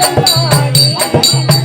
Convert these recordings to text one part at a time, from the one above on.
அன்பார்ந்த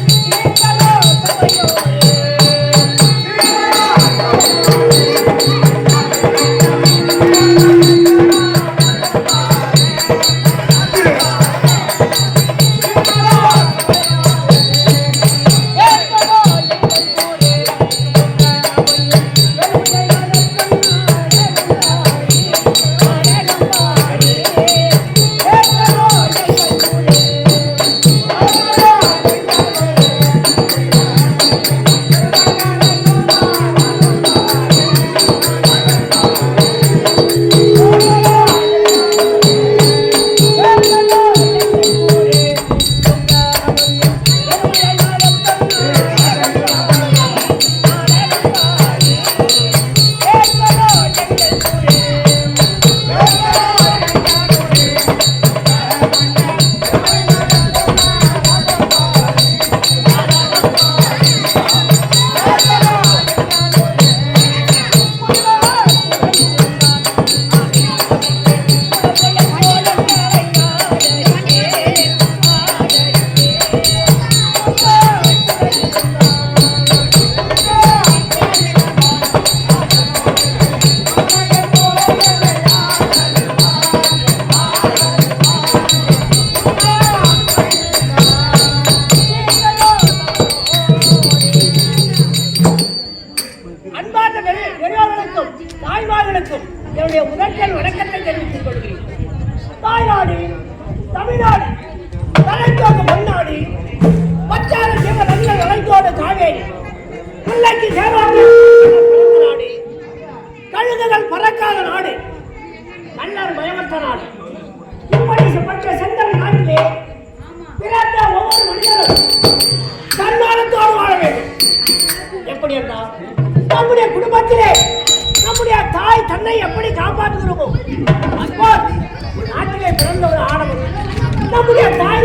காப்பாற்றுகிறோமோ நாட்டிலே பிறந்த ஒரு ஆடவர். நம்முடைய தாய்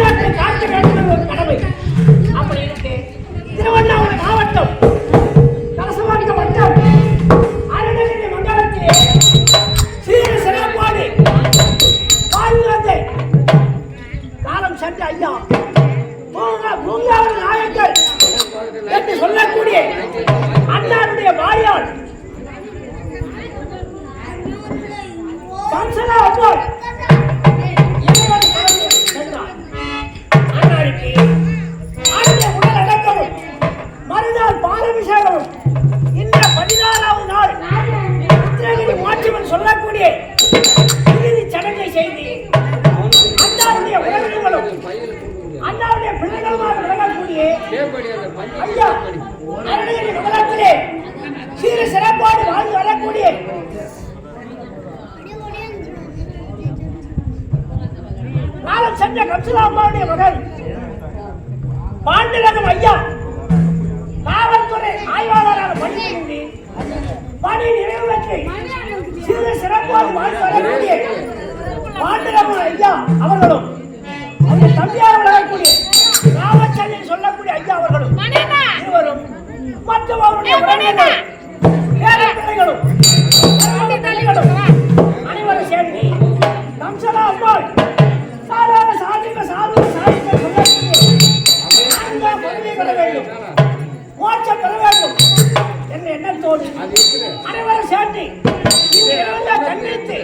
ஐயா அருணகிரி மண்டலத்திலே சீர சிறப்போடு வாழ்ந்து வரக்கூடிய காலம் சென்ற கம்சலாம்மாவுடைய மகன் பாண்டிரகம் ஐயா காவல்துறை ஆய்வாளராக பணிபுரிந்து பணி நிறைவு பெற்று சீர சிறப்போடு வாழ்ந்து வரக்கூடிய பாண்டிரகம் ஐயா அவர்களும் அவங்க தம்பியார் விளங்கக்கூடிய ராமச்சந்திரன் சொல்லக்கூடிய ஐயா அவர்களும் இருவரும் மற்றும் அவருடைய உறவினர்கள், பிள்ளைகளும் பிள்ளைகளும் அனைவரும் சேர்ந்து கம்சலா அம்மாள் சாதாரண சாதிக்க சொல்லக்கூடிய நான்காம் பதவி பெற வேண்டும் மோட்சம் பெற வேண்டும் என்ற எண்ணத்தோடு அனைவரும் சேர்ந்து இந்த கண்டித்து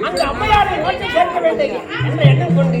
அந்த அம்மையாரை மோட்சம் சேர்க்க வேண்டும் என்ற எண்ணம் கொண்டு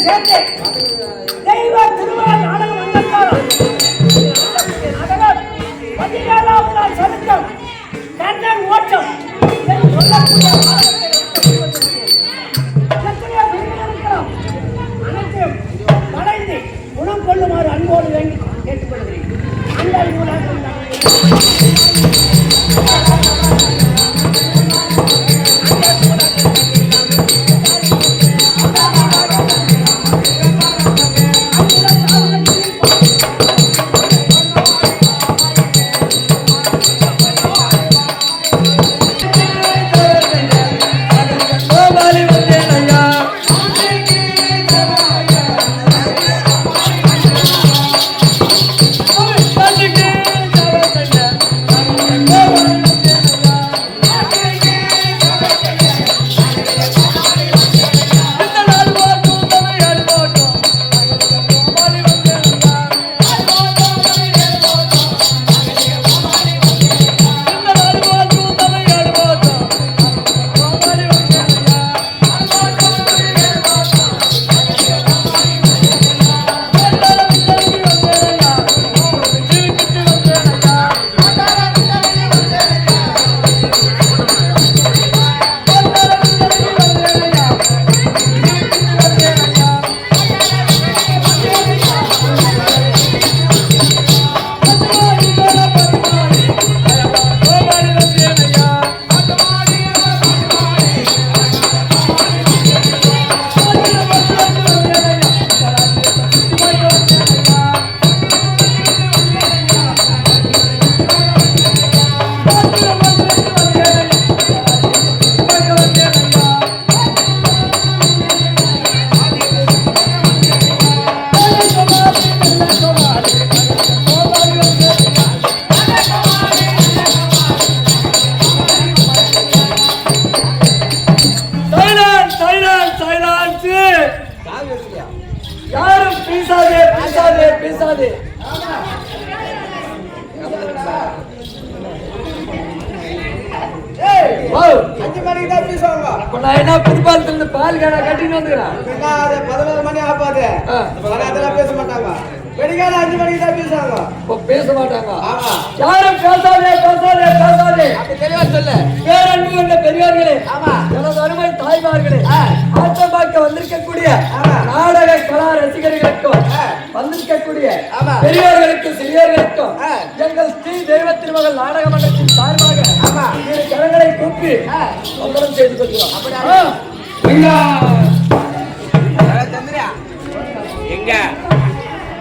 சேர்ந்து தெய்வ திருவிழா நாடக மன்றத்தாரம் நாடகம் பதினேழாவது நாள் சதுக்கம் கர்ணன் மோட்சம் சொல்லக்கூடிய அனைத்தையும் கலைந்து குணம் கொள்ளுமாறு அன்போடு வேண்டி கேட்டுக்கொள்கிறேன் அந்த பேசுவாங்க இப்ப பேச மாட்டாங்க யாரும் பேசாதே பேசாதே பேசாதே தெளிவா சொல்லு பேரன்பு கொண்ட பெரியவர்களே ஆமா. எனது அருமை தாய்மார்களே. ஆட்டம் பார்க்க வந்திருக்கக்கூடிய ஆமா. நாடக கலா ரசிகர்களுக்கும். வந்திருக்கக்கூடிய. பெரியவர்களுக்கும் சிறியவர்களுக்கும். எங்கள் ஸ்ரீ தெய்வ திருமகள் நாடக மன்றத்தின் சார்பாக ஆமா. இரு கரங்களை கூப்பி. வந்தனம் செய்து கொள்கிறோம் அப்படியா? எங்க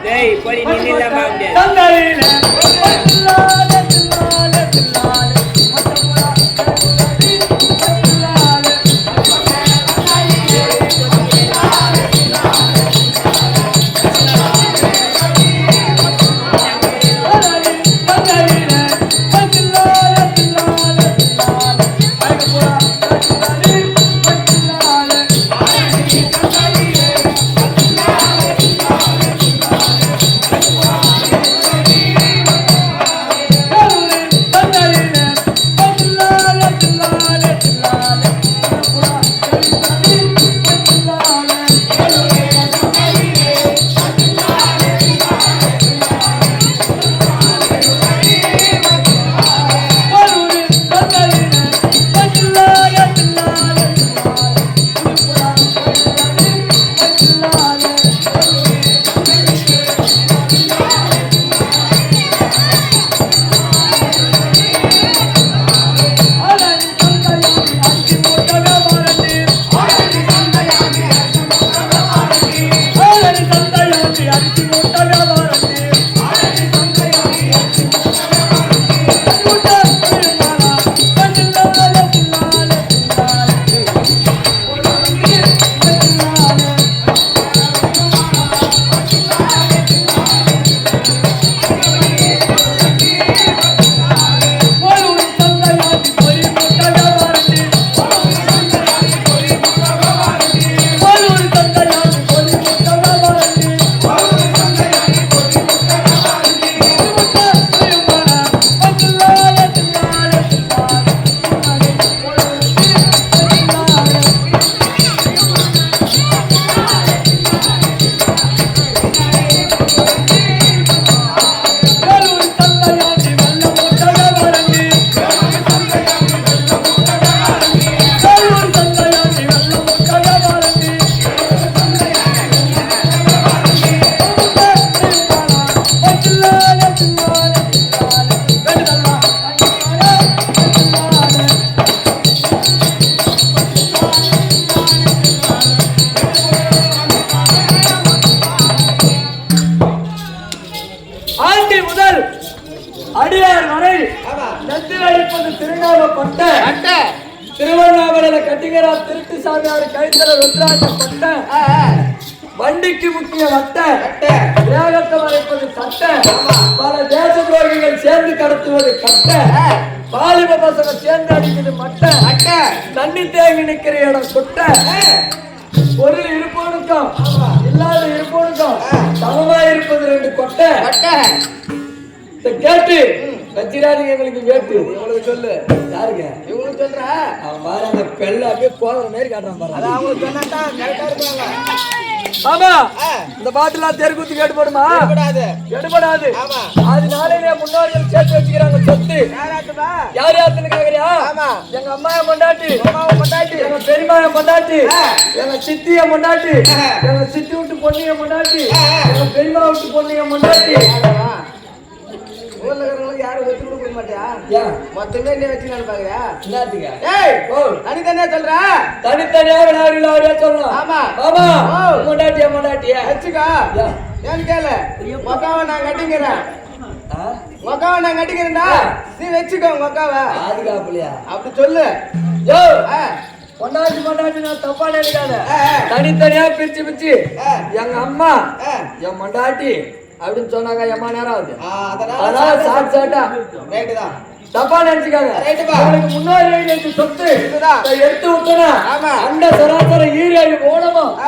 டேய் போய் நீ நில்லாம திருவண்ணாமலையில கட்டிகரா திருட்டு சாமியார் கைத்தல ருத்ராஜ பட்ட. வண்டிக்கு முக்கிய வட்ட. அட்டை வேகத்தை வளைப்பது சட்ட. பல தேச துரோகிகள் சேர்ந்து கடத்துவது கட்ட. வாலிப பசங்க சேர்ந்து அடிக்கிறது மட்ட. தண்ணி தேங்கி நிக்கிற இடம் குட்ட. பொருள் இருப்பவனுக்கும் இல்லாத இருப்பவனுக்கும் சமமா இருப்பது ரெண்டு கொட்டை. கேட்டு. வச்சிராதீங்க எங்களுக்கு வேட்டு. இவங்களுக்கு சொல்லு. யாருங்க? இவங்களுக்கு சொல்றா. அவன் பாரு அந்த பெல்ல அப்படியே கோதற மாதிரி காட்டுறான் பாரு. அதான் அவங்களுக்கு சொன்னா கரெக்டா இருப்பாங்க. ஆமா. இந்த பாட்டுலாம் தெருக்கூத்து கேட்டு போடுமா கூடாது எடுபடாது. அதனாலே முன்னோர்கள் சேர்த்து வச்சுக்கிறாங்க சொத்து. யார் யாருன்னு கேக்குறியா? ஆமா. எங்க அம்மாவை கொண்டாட்டி. எங்க பெரியமாய பொண்டாட்டி ஆ. எங்க சித்திய பொண்டாட்டி ஆ. எங்க சித்தி விட்டு ஆ, ஆ. எங்க பெரியமா விட்டு பொண்ணுங்க பொண்டாட்டி ஊர்ல இருக்கிறவங்களுக்கு யாரும் வச்சு கொடுக்க மாட்டியா? மொத்தமே நீ வச்சு நான் பாக்குறியா என்னத்துக்கு ஏய் தனித்தனியா சொல்றா? தனித்தனியா விளையாடி விளையாடியா சொல்லலாம் ஆமா. ஆமா. ஓ. பொண்டாட்டியா பொண்டாட்டியா வச்சுக்கோ ஏன்? ஏன்னு கேளு. மொக்காவை நான் கட்டிக்கிறேன். ஆ? மொக்காவை நான் கட்டிக்கிறேன்டா. நீ வச்சுக்கோ மொக்காவை. பாதுகாப்புலையா? அப்படி சொல்லு. யோ. பொண்டாட்டி பொண்டாட்டி நான் தப்பா நினைக்காத. தனித்தனியா பிரிச்சு பிரிச்சு. எங்க அம்மா. என் பொண்டாட்டி அப்படின்னு சொன்னாங்க எம்மா நேரம் ஆகுது அதான் சாட் சாட்டா ரைட்டு தான். தப்பா நினைச்சுக்காங்க. உங்களுக்கு முன்னாடி எழுதி சொத்து எடுத்து விட்டனா ஆமா. அந்த சராசரி ஈரேழு ஓடமா ஆ.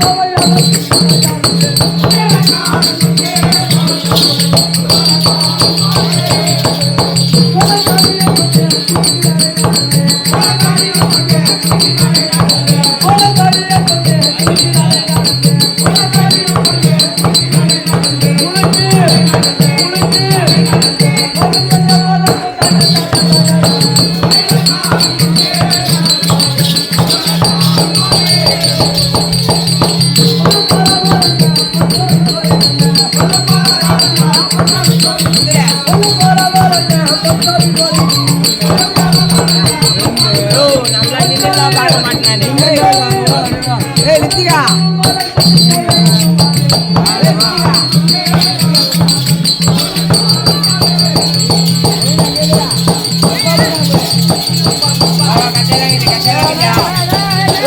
பார்க்க மாட்டானே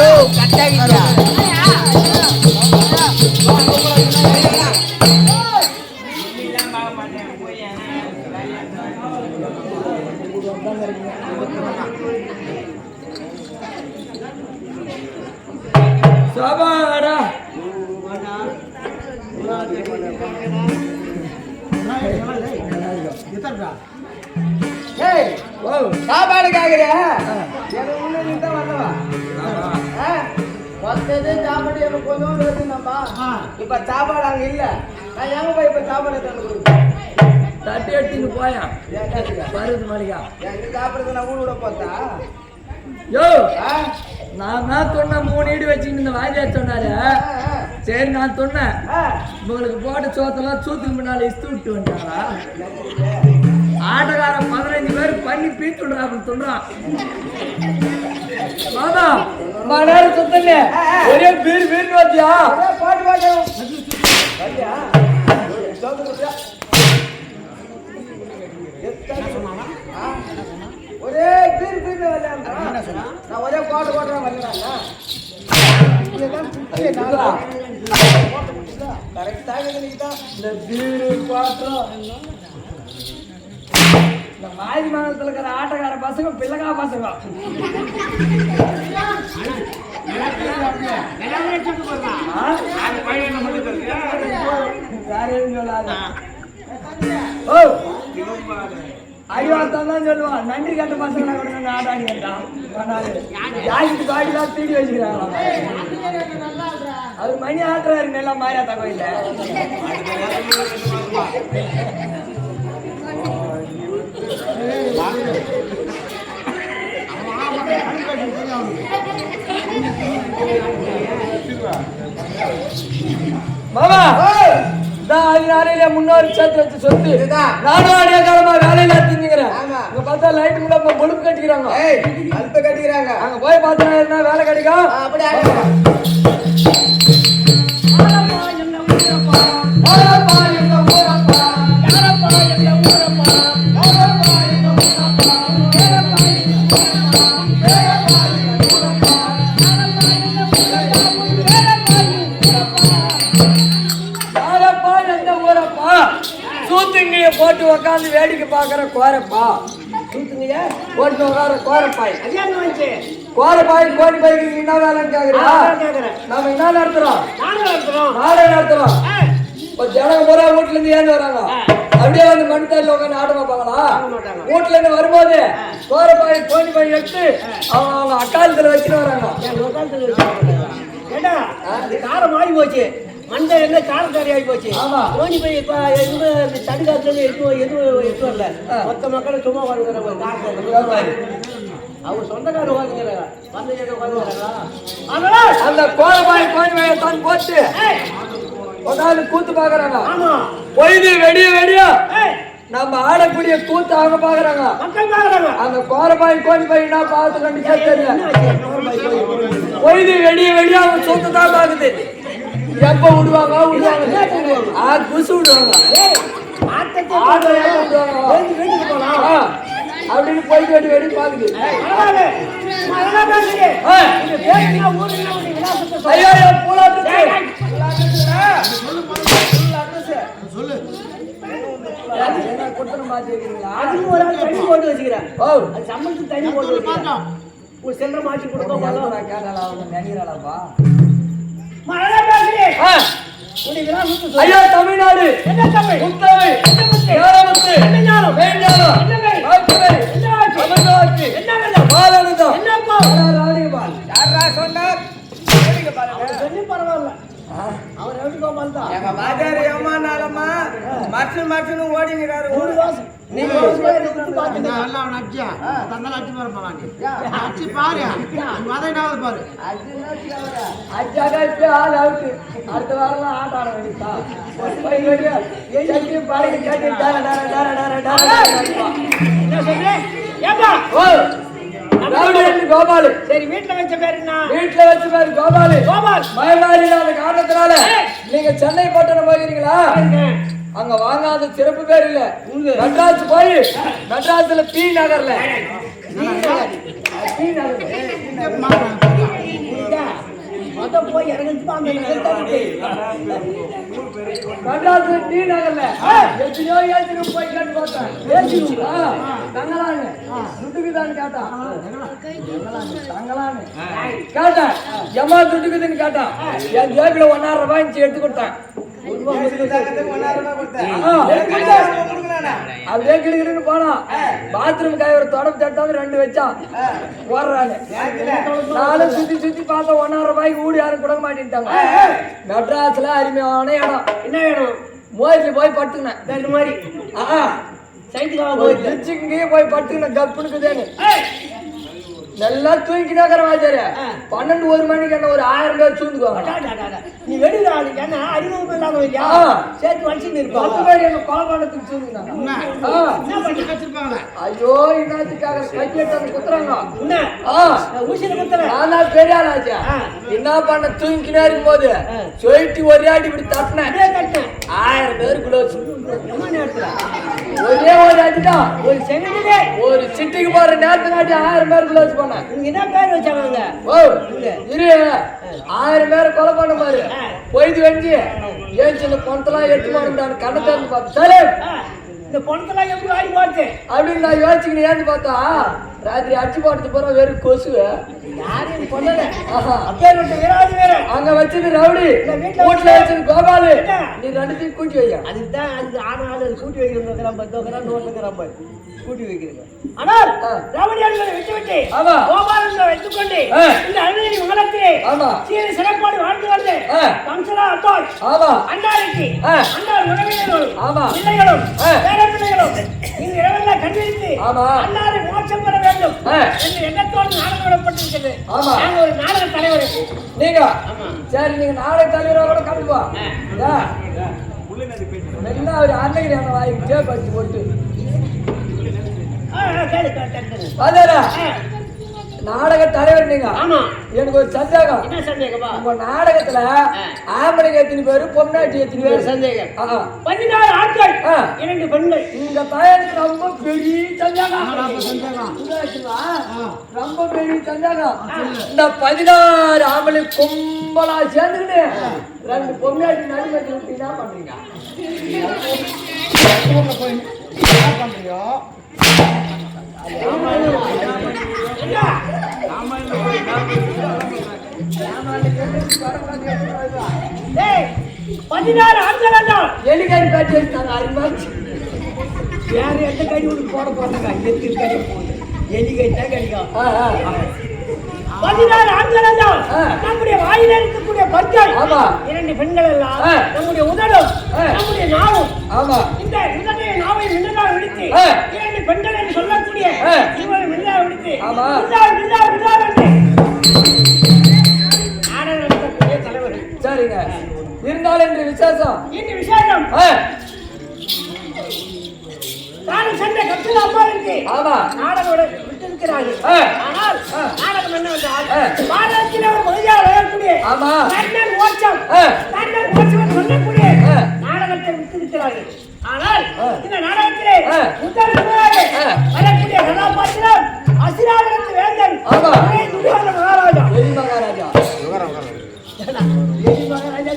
ஏய் சபாடா. ஏய் ஓ சாப்பாடு கேக்குறியா? எனக்கு முன்ன நீ தான் வரவா வந்தது சாப்பாடு எனக்கு கொஞ்சோண்டு வச்சிருந்தப்பா இப்ப சாப்பாடு அங்க இல்ல. நான் எங்க போய் இப்ப சாப்பாடு தந்து தட்டி எடுத்துன்னு போயா? பருது மளிகா. எங்க சாப்பிடுறது நான் ஊர் விட பார்த்தா யோ? நான் தான் சொன்னேன் மூணு இடி வச்சுக்கிட்டு இந்த வாத்தியார் சொன்னாரு. சரி நான் சொன்னேன். உங்களுக்கு போட்ட சோத்தெல்லாம் சூத்துக்கு முன்னால இஸ்து விட்டு வந்துட்டாரா ஆட்டக்காரன் பதினஞ்சு பேர் பண்ணி பீத்து விடுறாப்புல சொல்றான் மாமா மணி சுத்தல ஒரே பீர் பீர் ஒரே பாட்டு பாட்டு வரியா? சோத்து கொடுத்தியா? எத்தனை? ஆ? ஒரே பீர் பீர் வரலாம்டா. நான் ஒரே பாட்டு பாட்டு வரலாம்டா கரெக்டாக இந்த பீரு பாத்திரம் இந்த மாரி மாதத்துல இருக்கிற ஆட்டக்கார பசங்க பிள்ளைகா பசங்க? வேற எதுவும் சொல்லாத ஓ! அறிவாத்தான் தான் சொல்லுவான். நன்றி கட்ட பசங்களை கூட நான் ஆட்டாடி கேட்டான் யாருக்கு பாடி தான் தீடி வச்சுக்கிறாங்க அது மணி ஆட்டுறாரு நல்லா மாரியாத்தா கோயில்ல. மாமா! தான் அது நாளையில முன்னோரு சேர்த்து வச்சு சொத்து. இதுதான். நானும் அடிய காலமா வேலையில தின்னுக்கிறேன் ஆமா. இங்க பார்த்தா லைட் கூட பொழுப்பு கட்டிக்கிறாங்க. ஏய் அல்ப கட்டிக்கிறாங்க. அங்க போய் பார்த்தா என்ன வேலை கிடைக்கும்? ஆ, அப்படி ஆடுங்க யாரப்பா ஊரப்பா சூத்துங்கிய போட்டு உக்காந்து வேடிக்கை பாக்குற கோரப்பா. சூத்துங்கிய போட்டு உட்கார கோரப்பாய். கோரப்பாய் கோடி பைக்கு என்ன வேலைன்னு கேக்குறேன். நாம என்ன நடத்துறோம்? நாடே நடத்துறோம். ஜனங்க பூரா வீட்டுல இருந்து ஏந்து வராங்க. அப்படியே வந்து மண் உட்காந்து ஆட பார்ப்பாங்களா. வீட்டுல இருந்து வரும்போது கோரப்பாய் கோணி பாய் எடுத்து அவங்க அவங்க அக்காலத்துல வச்சுட்டு வராங்க. காரம் போச்சு. மண்டை என்ன காரக்காரி ஆகி போச்சு. தோனி போய் இப்ப எதுவும் தடுக்காத்துல எதுவும் எதுவும் எதுவும் வரல மொத்த மக்களை சும்மா வாழ்ந்துற இதோ பாரு. அவங்க சொந்தக்காரர் உட்காந்துக்கிறாங்க வந்து எங்க உட்காந்துக்கிறாங்களா அந்த கோலமாய் கோயிலை தான் போட்டு உட்காந்து கூத்து பாக்குறாங்க. பொய்து வெடிய வெடிய. நம்ம ஆடக்கூடிய கூத்து அவங்க பாக்குறாங்க. அந்த கோரபாய் கோழி பையனா பார்த்து கண்டு தெரியல. போய் போய். பொய்து வெடிய வெடிய அவங்க சொத்து தான் பாக்குது. எப்ப விடுவாங்க? விடுவாங்க. ஆ குசு விடுவாங்க. வேண்டி அப்படின்னு போயிட்டு வெடி வெடி பாக்குது. சொல்லு. ஐயோ மாட்டேங்கிறீங்களா அதுக்கு ஒரு ஆள் தண்ணி போட்டு வச்சுக்கிறேன். ஓ. அது சம்பளத்துக்கு தண்ணி போட்டு வச்சுக்கிறேன். ஒரு செல்ற மாற்றி கொடுக்க அவங்க நினைக்கிறாளாப்பா? ஐயா தமிழ்நாடு. என்ன தமிழ்? முத்தமிழ் என்ன முத்து? ஞானமுத்து என்ன ஞானம்? மெய்ஞானம் என்ன மெய்? வாக்குமை என்ன ஆட்சி? அமிர்தவாக்கு என்ன வேதம்? பாலமிதம் என்ன அப்பா? ராணிகபால் யாரா சொன்னார் கேளுங்க பாருங்க அவர் சொல்லி பரவாயில்ல அவர் எப்படி கோபால் தான் எங்க வாத்தியார் ஏமா நாளம்மா மற்ற மற்றன்னு ஓடிங்கிறாரு மூணு மாசம் நீங்க வருஷமா என்னை விட்டு பார்த்துங்க. அச்சாக்கா இப்ப ஆள் அவுட் அடுத்த வாரம் ஆட்ட ஆட வேண்டியதா எங்கேயும் பாருங்க கேட்டு டர டர டர டர டர என்ன சொல்றே? ஏப்பா? ஓ கோபாலு. சரி வீட்டுல வச்ச பேர் என்ன? வீட்டுல வச்சு பேரு கோபாலு. கோபால். மயமாரி இல்லாத காரணத்தினால நீங்க சென்னை பட்டணம் போகிறீங்களா அங்க வாங்காத சிறப்பு பேர் இல்ல. மெட்ராஸ் போய் மெட்ராஸ்ல பி நகர்ல. பி நகர்ல. மொத்த போய் இறங்கிட்டு அந்த. மெட்ராஸ்ல டி நகர்ல. எத்தனையோ ஏத்துக்கு போய் கேட்டு பார்த்தேன். ஏத்துக்கு தங்கலான்னு துட்டுக்குதான்னு கேட்டான் தங்கலான்னு கேட்டேன். எம்மா துட்டுக்குதுன்னு கேட்டான் என் ஜேபில ஒன்னாயிரம் ரூபாய் எடுத்து கொடுத்தேன். அப்படியே கிடுகிடுன்னு போனான் பாத்ரூம் காய் ஒரு தொடப்பு தட்டாவது ரெண்டு வச்சான் போடுறாங்க நானும் சுத்தி சுத்தி பார்த்தா ஒன்னாயிரம் ரூபாய்க்கு ஊடி யாரும் கொடுக்க மாட்டேன்ட்டாங்க. மெட்ராஸ்ல அருமையான இடம். என்ன வேணும் மோதில போய் பட்டுக்கினேன் இந்த மாதிரி? ஆ, சைக்கிள் ஒரு போயிட்டு பிச்சுக்கு போய் பட்டுக்கினேன் கப்புனுக்குதேன்னு ஏய், நல்லா தூங்கினாக்கிற வாஜாரு பன்னெண்டு ஒரு மணிக்கு என்ன ஒரு ஆயிரம் பேர் சூழ்ந்துக்குவாங்க. நீ வெளியில ஆளு ஏன்னா அறிமுகம் இல்லாத இல்லையா. சேர்த்து வச்சுட்டு இருப்பாங்க பேர் என்ன கொலை பண்ணத்துக்கு சூழ்ந்துனாங்க ஆ. என்ன பண்ணி ஐயோ என்னத்துக்காக கையெட்டாந்து குத்துறாங்க. என்ன? ஊசியில குத்துறேன். தான் பெரிய ஆளாச்சா. என்ன பண்ண தூங்கினே இருக்கும்போது. சொல்லிட்டு ஒரே அடி இப்படி தட்டினேன். ஆயிரம் பேர் என்ன நேரத்துல ஒரே ஒரு அடி தான் ஒரு செகண்டுலே ஒரு சிட்டிக்கு போற நேரத்துக்காட்டி ஆயிரம் பேர் குளோஸ் பண்ணேன் இவங்க என்ன பேர் வச்சாங்க ஓ இரு. ஆயிரம் பேரை கொலை பண்ண பாரு. போயிட்டு வெஞ்சி. ஏன் சின்ன பொணத்தெல்லாம் எட்டு மாட்டான் கண்ணை திறந்து பார்த்து. சரி. இந்த பொணத்தெல்லாம் எப்படி ஆடி போச்சு அப்படின்னு நான் யோசிச்சுக்கிட்டு ஏன்னு பார்த்தா ராத்திரி அடிச்சு போட்டது போற வெறும் கொசு யாரும் எனக்கு சொல்லல ஆஹா. அப்பேற்பட்ட வீராதி வேற அங்க வச்சது ரவுடி வீட்டுல வச்சது கோபாலு? நீ ரெண்டுத்தையும் கூட்டி வையா அதுக்கு தான் அதுக்கு ஆனா ஆளு கூட்டி வைக்கிறோம் நம்ம தோக்கிறோம் நோட்டுக்கிறோம் கூட்டி வைக்கிறோம் ஆனால் ஆ. ராவடியார்களை விட்டு விட்டு ஆமா. கோபாலங்களை வைத்துக்கொண்டு. இந்த அருணகிரி உலகத்திலே ஆமா. சீர சிறப்பாடு வாழ்ந்து வந்து. கம்சலா அப்பால் ஆமா அண்டாருக்கு. அண்டார் உறவினர்களும் ஆமா. பிள்ளைகளும். பேர பிள்ளைகளும் இந்த இரவெல்லாம் கண்டித்து ஆமா. அன்னாரை மோட்சம் பெற வேண்டும். என்று எண்ணத்தோடு நாடகம் விடப்பட்டிருக்கிறது ஆமா. நாங்க ஒரு நாடக தலைவர். நீங்க. சரி நீங்க நாளை தலைவரா கூட ஆ. என்ன ஒரு அன்னைக்கு அந்த வாய்க்கு டேப் அடிச்சு போட்டு. ஆ, நாடக தலைவர் நீங்க ஆமா. எனக்கு ஒரு சந்தேகம். என்ன சந்தேகப்பா உங்க நாடகத்துல ஆம்பளைங்க எத்தனை பேரு பொம்னாட்டி எத்தனை பேரு? சந்தேகம். பதினாறு ஆட்கள் ஆ. இரண்டு பெண்கள். இந்த பையனுக்கு ரொம்ப பெரிய சந்தேகம்? ரொம்ப பெரிய சந்தேகம். இந்த பதினாறு ஆம்பளை கும்பலா சேர்ந்துக்கிட்டு ரெண்டு பொம்னாட்டி நடுமத்தி விட்டு என்ன பண்றீங்க? என்ன? பதினாறு ஆட்கள் என்றால் எலிகாரி பேட்டி எடுத்தாங்க அறிவாச்சு வேற எந்த கடி உனக்கு போட போறாங்க எதுக்கு கடி போகுது எலி தான் கடிக்கும். பதினாறு ஆண்கள் என்றால். நம்முடைய வாயில இருக்கக்கூடிய பற்கள். ஆமா. இரண்டு பெண்கள் எல்லாம். நம்முடைய உதடும். நம்முடைய நாவும். ஆமா. இந்த உதடைய நாவை மின்னலாக விடுத்து ஆ. இரண்டு பெண்கள் என்று சொல்லக்கூடிய ஆ. இவரை மின்னலாக விடுத்து என்று ஆமா. விழா, விழா, விழா என்று நாடகம் நடத்தக்கூடிய தலைவர்கள் சரிங்க இருந்தாலும் என்று விசேஷம் இந்த விசேஷம் நான் சென்ற கட்டில அம்மாவிற்கு ஆமா நாடகம் விட்டிருக்கிறார்கள். ஆனால். நாடகம் என்னவென்றால் ஆ. பாரதத்தில் ஒரு மொழியாக விளையக்கூடிய ஆமா. தன்னன் ஓட்சம் ஆ. தன்னன் என்று சொல்லக்கூடிய. நாடகத்தை விட்டிருக்கிறார்கள் ஆனால். இந்த நாடகத்திலே. முதல். வரக்கூடிய கதாபாத்திரம் அசிராபுரத்து வேந்தன். துரியோதன மகாராஜா. வெளி மகாராஜா. எலி மகாராஜா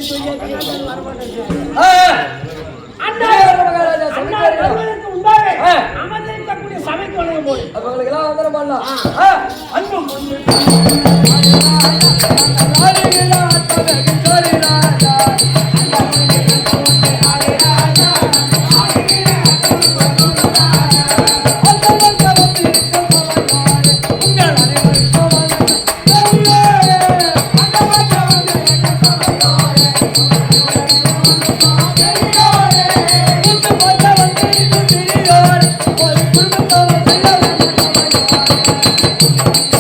அண்ணா மகாராஜா அண்ணா வருவதற்கு முன்பாக. அமர்ந்திருக்கக்கூடிய சபைக்கு வழங்கும் போது அப்ப உங்களுக்கு எல்லாம் வந்துட பண்ணலாம். அன்பும் முதன் முதலாக அஸ்திராபுரத்தை